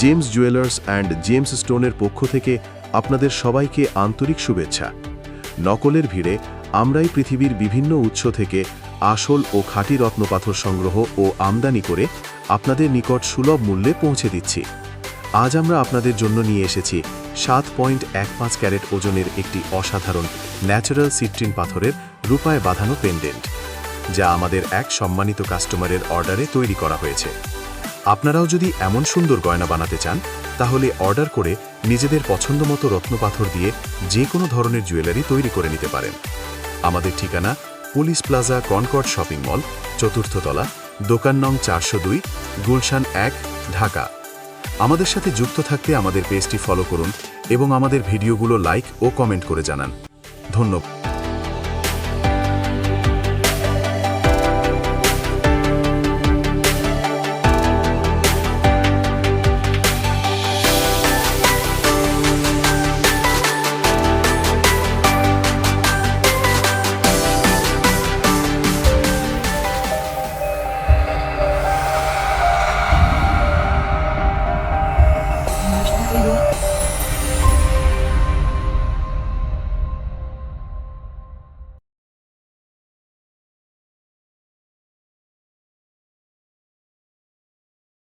James jewellers and James স্টোনের পক্ষ থেকে আপনাদের সবাইকে আন্তরিক শুভেচ্ছা। নকলের ভিড়ে আমরাই পৃথিবীর বিভিন্ন উৎস থেকে আসল ও খাঁটি রত্নপাথর সংগ্রহ ও আমদানি করে আপনাদের নিকট সুলভ মূল্যে পৌঁছে দিচ্ছি। আজ আমরা আপনাদের জন্য নিয়ে এসেছি সাত পয়েন্ট এক পাঁচ ক্যারেট ওজনের একটি অসাধারণ ন্যাচারাল সিট্রিন পাথরের রূপায় বাঁধানো পেন্ডেন্ট, যা আমাদের এক সম্মানিত কাস্টমারের অর্ডারে তৈরি করা হয়েছে। আপনারাও যদি এমন সুন্দর গয়না বানাতে চান, তাহলে অর্ডার করে নিজেদের পছন্দমতো রত্নপাথর দিয়ে যে কোনো ধরনের জুয়েলারি তৈরি করে নিতে পারেন। আমাদের ঠিকানা police plaza concord shopping mall চতুর্থতলা দোকান নং চারশো দুই, গুলশান এক, ঢাকা। আমাদের সাথে যুক্ত থাকতে আমাদের পেজটি ফলো করুন এবং আমাদের ভিডিওগুলো লাইক ও কমেন্ট করে জানান। ধন্যবাদ।